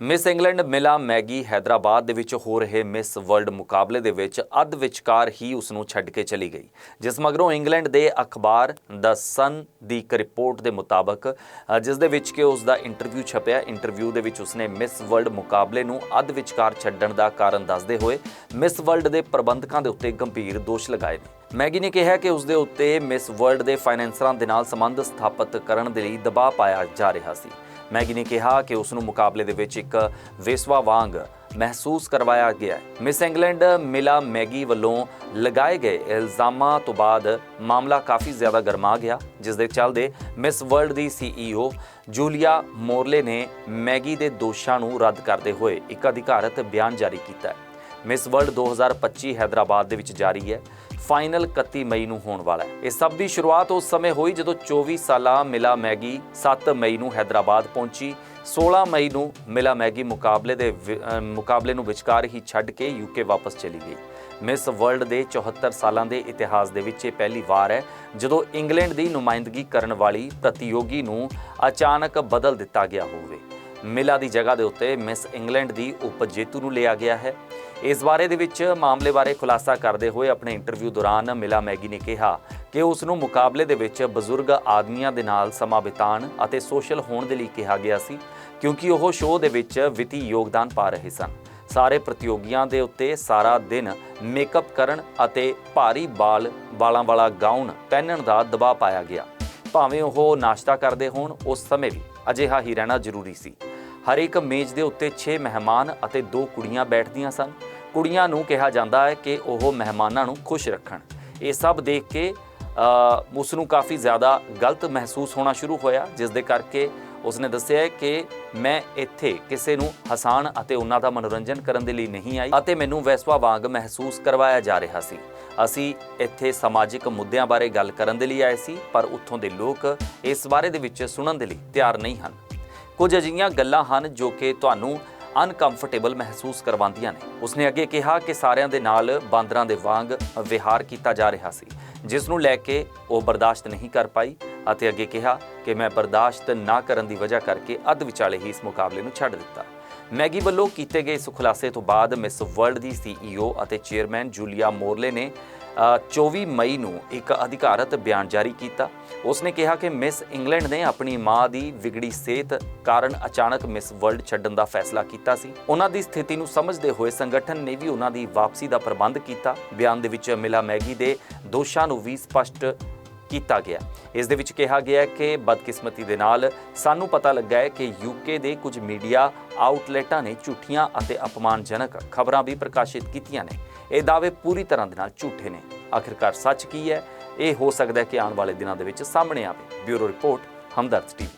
Miss England Milla Magee Hyderabad ਦੇ ਵਿੱਚ ਹੋ ਰਹੇ ਮਿਸ ਵਰਲਡ ਮੁਕਾਬਲੇ ਦੇ ਵਿੱਚ ਅੱਧ ਵਿਚਕਾਰ ਹੀ ਉਸ ਨੂੰ ਛੱਡ ਕੇ ਚਲੀ ਗਈ। ਜਿਸ ਮਗਰੋਂ ਇੰਗਲੈਂਡ ਦੇ ਅਖਬਾਰ ਦ ਸਨ ਦੀ ਇੱਕ ਰਿਪੋਰਟ ਦੇ ਮੁਤਾਬਕ ਜਿਸ ਦੇ ਵਿੱਚ ਕਿ ਉਸ ਦਾ ਇੰਟਰਵਿਊ ਛਪਿਆ, ਇੰਟਰਵਿਊ ਦੇ ਵਿੱਚ ਉਸਨੇ ਮਿਸ ਵਰਲਡ ਮੁਕਾਬਲੇ ਨੂੰ ਅੱਧ ਵਿਚਕਾਰ ਛੱਡਣ ਦਾ ਕਾਰਨ ਦੱਸਦੇ ਹੋਏ ਮਿਸ ਵਰਲਡ ਦੇ ਪ੍ਰਬੰਧਕਾਂ ਦੇ ਉੱਤੇ ਗੰਭੀਰ ਦੋਸ਼ ਲਗਾਏ ਨੇ। ਮੈਗੀ ਨੇ ਕਿਹਾ ਕਿ ਉਸ ਦੇ ਉੱਤੇ ਮਿਸ ਵਰਲਡ ਦੇ ਫਾਈਨੈਂਸਰਾਂ ਦੇ ਨਾਲ ਸੰਬੰਧ ਸਥਾਪਿਤ ਕਰਨ ਦੇ ਲਈ ਦਬਾਅ ਪਾਇਆ ਜਾ ਰਿਹਾ ਸੀ। ਮੈਗੀ ਨੇ ਕਿਹਾ ਕਿ ਉਸ ਨੂੰ ਮੁਕਾਬਲੇ ਦੇ ਵਿੱਚ ਇੱਕ ਵੇਸਵਾ ਵਾਂਗ ਮਹਿਸੂਸ ਕਰਵਾਇਆ ਗਿਆ ਮਿਸ ਇੰਗਲੈਂਡ ਮਿਲਾ ਮੈਗੀ ਵੱਲੋਂ ਲਗਾਏ ਗਏ ਇਲਜ਼ਾਮਾਂ ਤੋਂ ਬਾਅਦ ਮਾਮਲਾ ਕਾਫੀ ਜ਼ਿਆਦਾ ਗਰਮਾ ਗਿਆ, ਜਿਸ ਦੇ ਚੱਲਦੇ ਮਿਸ ਵਰਲਡ ਦੀ ਸੀਈਓ ਜੂਲੀਆ ਮੋਰਲੇ ਨੇ ਮੈਗੀ ਦੇ ਦੋਸ਼ਾਂ ਨੂੰ ਰੱਦ ਕਰਦੇ ਹੋਏ ਇੱਕ ਅਧਿਕਾਰਤ ਬਿਆਨ ਜਾਰੀ ਕੀਤਾ ਹੈ। ਮਿਸ ਵਰਲਡ 2025 ਹੈਦਰਾਬਾਦ ਦੇ ਵਿੱਚ ਜਾਰੀ ਹੈ। ਫਾਈਨਲ 31 ਮਈ ਨੂੰ ਹੋਣ ਵਾਲਾ ਹੈ। ਇਸ ਸਭ ਦੀ ਸ਼ੁਰੂਆਤ ਉਸ ਸਮੇਂ ਹੋਈ ਜਦੋਂ 24 ਸਾਲਾ ਮਿਲਾ ਮੈਗੀ 7 ਮਈ ਨੂੰ ਹੈਦਰਾਬਾਦ ਪਹੁੰਚੀ। 16 ਮਈ ਨੂੰ ਮਿਲਾ ਮੈਗੀ ਮੁਕਾਬਲੇ ਦੇ ਵਿ- ਮੁਕਾਬਲੇ ਨੂੰ ਵਿਚਕਾਰ ਹੀ ਛੱਡ ਕੇ ਯੂਕੇ ਵਾਪਸ ਚਲੀ ਗਈ। ਮਿਸ ਵਰਲਡ ਦੇ 74 ਸਾਲਾਂ ਦੇ ਇਤਿਹਾਸ ਦੇ ਵਿੱਚ ਇਹ ਪਹਿਲੀ ਵਾਰ ਹੈ, ਜਦੋਂ ਇੰਗਲੈਂਡ ਦੀ ਨੁਮਾਇੰਦਗੀ ਕਰਨ ਵਾਲੀ ਪ੍ਰਤੀਯੋਗੀ ਨੂੰ ਅਚਾਨਕ ਬਦਲ ਦਿੱਤਾ ਗਿਆ ਹੋਵੇ। ਮਿਲਾ ਦੀ ਜਗ੍ਹਾ ਦੇ ਉੱਤੇ ਮਿਸ ਇੰਗਲੈਂਡ ਦੀ ਉਪਜੇਤੂ ਨੂੰ ਲਿਆ ਗਿਆ ਹੈ। ਇਸ ਬਾਰੇ ਦੇ ਵਿੱਚ ਮਾਮਲੇ ਬਾਰੇ ਖੁਲਾਸਾ ਕਰਦੇ ਹੋਏ ਆਪਣੇ ਇੰਟਰਵਿਊ ਦੌਰਾਨ ਮਿਲਾ ਮੈਗੀ ਨੇ ਕਿਹਾ ਕਿ ਉਸ ਨੂੰ ਮੁਕਾਬਲੇ ਦੇ ਵਿੱਚ ਬਜ਼ੁਰਗ ਆਦਮੀਆਂ ਦੇ ਨਾਲ ਸਮਾਂ ਬਿਤਾਉਣ ਅਤੇ ਸੋਸ਼ਲ ਹੋਣ ਦੇ ਲਈ ਕਿਹਾ ਗਿਆ ਸੀ, ਕਿਉਂਕਿ ਉਹ ਸ਼ੋਅ ਦੇ ਵਿੱਚ ਵਿੱਤੀ ਯੋਗਦਾਨ ਪਾ ਰਹੇ ਸਨ। ਸਾਰੇ ਪ੍ਰਤੀਯੋਗੀਆਂ ਦੇ ਉੱਤੇ ਸਾਰਾ ਦਿਨ ਮੇਕਅਪ ਕਰਨ ਅਤੇ ਭਾਰੀ ਬਾਲ ਵਾਲਾਂ ਵਾਲਾ ਗਾਊਨ ਪਹਿਨਣ ਦਾ ਦਬਾਅ ਪਾਇਆ ਗਿਆ। ਭਾਵੇਂ ਉਹ ਨਾਸ਼ਤਾ ਕਰਦੇ ਹੋਣ, ਉਸ ਸਮੇਂ ਵੀ ਅਜਿਹਾ ਹੀ ਰਹਿਣਾ ਜ਼ਰੂਰੀ ਸੀ। ਹਰ ਇੱਕ ਮੇਜ਼ ਦੇ ਉੱਤੇ 6 ਮਹਿਮਾਨ ਅਤੇ 2 ਕੁੜੀਆਂ ਬੈਠਦੀਆਂ ਸਨ। ਕੁੜੀਆਂ ਨੂੰ ਕਿਹਾ ਜਾਂਦਾ ਹੈ ਕਿ ਉਹ ਮਹਿਮਾਨਾਂ ਨੂੰ ਖੁਸ਼ ਰੱਖਣ। ਇਹ ਸਭ ਦੇਖ ਕੇ ਅ, ਉਸ ਨੂੰ ਕਾਫੀ ਜ਼ਿਆਦਾ ਗਲਤ ਮਹਿਸੂਸ ਹੋਣਾ ਸ਼ੁਰੂ ਹੋਇਆ ਜਿਸ ਦੇ ਕਰਕੇ ਉਸਨੇ ਦੱਸਿਆ ਹੈ ਕਿ ਮੈਂ ਇੱਥੇ ਕਿਸੇ ਨੂੰ ਹਸਾਨ ਅਤੇ ਉਹਨਾਂ ਦਾ ਮਨੋਰੰਜਨ ਕਰਨ ਦੇ ਲਈ ਨਹੀਂ ਆਈ ਅਤੇ ਮੈਨੂੰ ਵੈਸਵਾ ਵਾਂਗ ਮਹਿਸੂਸ ਕਰਵਾਇਆ ਜਾ ਰਿਹਾ ਸੀ। ਅਸੀਂ ਇੱਥੇ ਸਮਾਜਿਕ ਮੁੱਦਿਆਂ ਬਾਰੇ ਗੱਲ ਕਰਨ ਦੇ ਲਈ ਆਏ ਸੀ ਪਰ ਉੱਥੋਂ ਦੇ ਲੋਕ ਇਸ ਬਾਰੇ ਦੇ ਵਿੱਚ ਸੁਣਨ ਦੇ ਲਈ ਤਿਆਰ ਨਹੀਂ ਹਨ। ਕੁਝ ਅਜਿਹੀਆਂ ਗੱਲਾਂ ਹਨ ਜੋ ਕਿ ਤੁਹਾਨੂੰ ਅਨਕੰਫਰਟੇਬਲ ਮਹਿਸੂਸ ਕਰਵਾਉਂਦੀਆਂ ਨੇ। ਉਸਨੇ ਅੱਗੇ ਕਿਹਾ ਕਿ ਸਾਰਿਆਂ ਦੇ ਨਾਲ ਬਾਂਦਰਾਂ ਦੇ ਵਾਂਗ ਵਿਹਾਰ ਕੀਤਾ ਜਾ ਰਿਹਾ ਸੀ, ਜਿਸ ਨੂੰ ਲੈ ਕੇ ਉਹ ਬਰਦਾਸ਼ਤ ਨਹੀਂ ਕਰ ਪਾਈ ਅਤੇ ਅੱਗੇ ਕਿਹਾ ਕਿ ਮੈਂ ਬਰਦਾਸ਼ਤ ਨਾ ਕਰਨ ਦੀ ਵਜ੍ਹਾ ਕਰਕੇ ਅੱਧ ਵਿਚਾਲੇ ਹੀ ਇਸ ਮੁਕਾਬਲੇ ਨੂੰ ਛੱਡ ਦਿੱਤਾ। ਮੈਗੀ ਵੱਲੋਂ ਕੀਤੇ ਗਏ ਇਸ ਖੁਲਾਸੇ ਤੋਂ ਬਾਅਦ ਮਿਸ ਵਰਲਡ ਦੀ ਸੀਈਓ ਅਤੇ ਚੇਅਰਮੈਨ ਜੂਲੀਆ ਮੋਰਲੇ ਨੇ 24 ਮਈ ਨੂੰ ਇੱਕ ਅਧਿਕਾਰਤ ਬਿਆਨ ਜਾਰੀ ਕੀਤਾ। ਉਸਨੇ ਕਿਹਾ ਕਿ ਮਿਸ ਇੰਗਲੈਂਡ ਨੇ ਆਪਣੀ ਮਾਂ ਦੀ ਵਿਗੜੀ ਸਿਹਤ ਕਾਰਨ ਅਚਾਨਕ ਮਿਸ ਵਰਲਡ ਛੱਡਣ ਦਾ ਫੈਸਲਾ ਕੀਤਾ ਸੀ। ਉਹਨਾਂ ਦੀ ਸਥਿਤੀ ਨੂੰ ਸਮਝਦੇ ਹੋਏ ਸੰਗਠਨ ਨੇ ਵੀ ਉਹਨਾਂ ਦੀ ਵਾਪਸੀ ਦਾ ਪ੍ਰਬੰਧ ਕੀਤਾ। ਬਿਆਨ ਦੇ ਵਿੱਚ ਮਿਲਾ ਮੈਗੀ ਦੇ ਦੋਸ਼ਾਂ ਨੂੰ ਵੀ ਸਪਸ਼ਟ ਕੀਤਾ ਗਿਆ। ਇਸ ਦੇ ਵਿੱਚ ਕਿਹਾ ਗਿਆ ਹੈ ਕਿ ਬਦਕਿਸਮਤੀ ਦੇ ਨਾਲ ਸਾਨੂੰ ਪਤਾ ਲੱਗਾ ਹੈ ਕਿ ਯੂਕੇ ਦੇ ਕੁਝ ਮੀਡੀਆ ਆਊਟਲੈਟਾਂ ਨੇ ਝੂਠੀਆਂ ਅਤੇ ਅਪਮਾਨਜਨਕ ਖਬਰਾਂ ਵੀ ਪ੍ਰਕਾਸ਼ਿਤ ਕੀਤੀਆਂ ਨੇ। ਇਹ ਦਾਅਵੇ ਪੂਰੀ ਤਰ੍ਹਾਂ ਦੇ ਨਾਲ ਝੂਠੇ ਨੇ। ਆਖਿਰਕਾਰ ਸੱਚ ਕੀ ਹੈ? ਇਹ ਹੋ ਸਕਦਾ ਹੈ ਕਿ ਆਉਣ ਵਾਲੇ ਦਿਨਾਂ ਦੇ ਵਿੱਚ ਸਾਹਮਣੇ ਆਵੇ। Bureau report, Hamdard TV.